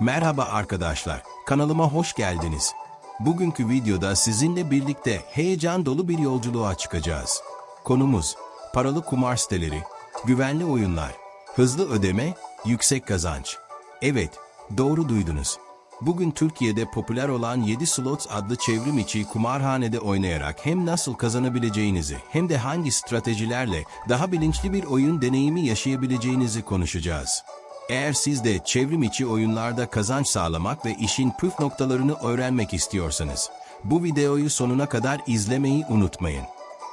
Merhaba arkadaşlar, kanalıma hoş geldiniz. Bugünkü videoda sizinle birlikte heyecan dolu bir yolculuğa çıkacağız. Konumuz, paralı kumar siteleri, güvenli oyunlar, hızlı ödeme, yüksek kazanç. Evet, doğru duydunuz. Bugün Türkiye'de popüler olan 7 Slots adlı çevrim içi kumarhanede oynayarak hem nasıl kazanabileceğinizi hem de hangi stratejilerle daha bilinçli bir oyun deneyimi yaşayabileceğinizi konuşacağız. Eğer siz de çevrim içi oyunlarda kazanç sağlamak ve işin püf noktalarını öğrenmek istiyorsanız, bu videoyu sonuna kadar izlemeyi unutmayın.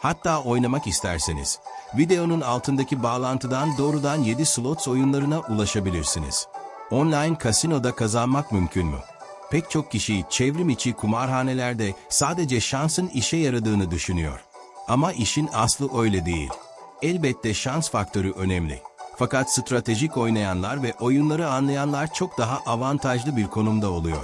Hatta oynamak isterseniz, videonun altındaki bağlantıdan doğrudan 7 slots oyunlarına ulaşabilirsiniz. Online kasinoda kazanmak mümkün mü? Pek çok kişi çevrim içi kumarhanelerde sadece şansın işe yaradığını düşünüyor. Ama işin aslı öyle değil. Elbette şans faktörü önemli. Fakat stratejik oynayanlar ve oyunları anlayanlar çok daha avantajlı bir konumda oluyor.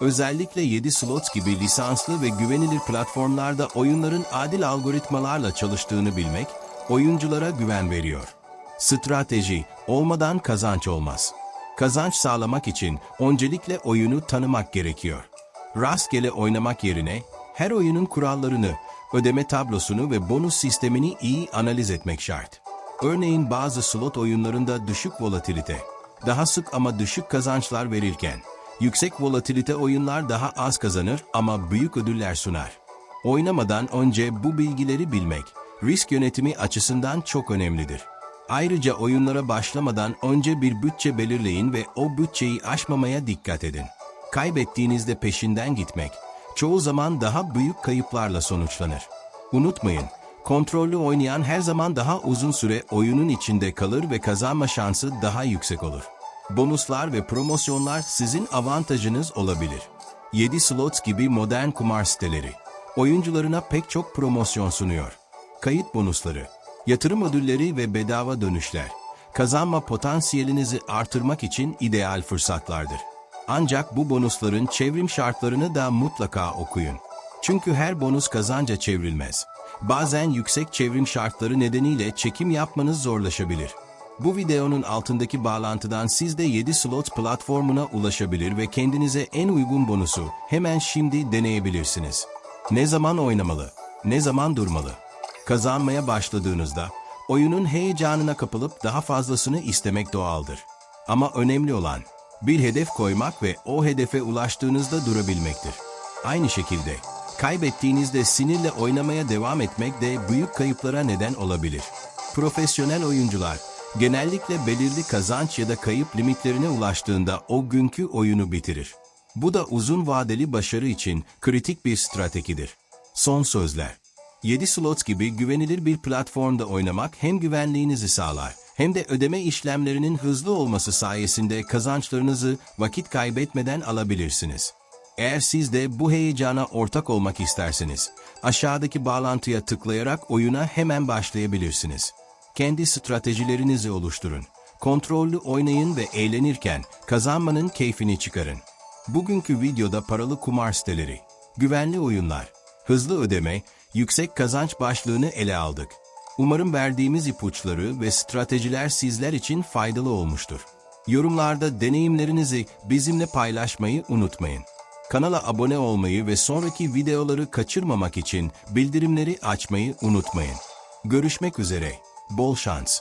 Özellikle 7 slots gibi lisanslı ve güvenilir platformlarda oyunların adil algoritmalarla çalıştığını bilmek, oyunculara güven veriyor. Strateji olmadan kazanç olmaz. Kazanç sağlamak için öncelikle oyunu tanımak gerekiyor. Rastgele oynamak yerine her oyunun kurallarını, ödeme tablosunu ve bonus sistemini iyi analiz etmek şart. Örneğin bazı slot oyunlarında düşük volatilite, daha sık ama düşük kazançlar verirken, yüksek volatilite oyunlar daha az kazanır ama büyük ödüller sunar. Oynamadan önce bu bilgileri bilmek, risk yönetimi açısından çok önemlidir. Ayrıca oyunlara başlamadan önce bir bütçe belirleyin ve o bütçeyi aşmamaya dikkat edin. Kaybettiğinizde peşinden gitmek, çoğu zaman daha büyük kayıplarla sonuçlanır. Unutmayın, kontrollü oynayan her zaman daha uzun süre oyunun içinde kalır ve kazanma şansı daha yüksek olur. Bonuslar ve promosyonlar sizin avantajınız olabilir. 7 slots gibi modern kumar siteleri, oyuncularına pek çok promosyon sunuyor. Kayıt bonusları, yatırım ödülleri ve bedava dönüşler, kazanma potansiyelinizi artırmak için ideal fırsatlardır. Ancak bu bonusların çevrim şartlarını da mutlaka okuyun. Çünkü her bonus kazanca çevrilmez. Bazen yüksek çevrim şartları nedeniyle çekim yapmanız zorlaşabilir. Bu videonun altındaki bağlantıdan siz de 7 Slots platformuna ulaşabilir ve kendinize en uygun bonusu hemen şimdi deneyebilirsiniz. Ne zaman oynamalı? Ne zaman durmalı? Kazanmaya başladığınızda oyunun heyecanına kapılıp daha fazlasını istemek doğaldır. Ama önemli olan bir hedef koymak ve o hedefe ulaştığınızda durabilmektir. Aynı şekilde kaybettiğinizde sinirle oynamaya devam etmek de büyük kayıplara neden olabilir. Profesyonel oyuncular genellikle belirli kazanç ya da kayıp limitlerine ulaştığında o günkü oyunu bitirir. Bu da uzun vadeli başarı için kritik bir stratejidir. Son sözler 7 slots gibi güvenilir bir platformda oynamak hem güvenliğinizi sağlar hem de ödeme işlemlerinin hızlı olması sayesinde kazançlarınızı vakit kaybetmeden alabilirsiniz. Eğer siz de bu heyecana ortak olmak isterseniz, aşağıdaki bağlantıya tıklayarak oyuna hemen başlayabilirsiniz. Kendi stratejilerinizi oluşturun. Kontrollü oynayın ve eğlenirken kazanmanın keyfini çıkarın. Bugünkü videoda paralı kumar siteleri, güvenli oyunlar, hızlı ödeme, yüksek kazanç başlığını ele aldık. Umarım verdiğimiz ipuçları ve stratejiler sizler için faydalı olmuştur. Yorumlarda deneyimlerinizi bizimle paylaşmayı unutmayın. Kanala abone olmayı ve sonraki videoları kaçırmamak için bildirimleri açmayı unutmayın. Görüşmek üzere. Bol şans.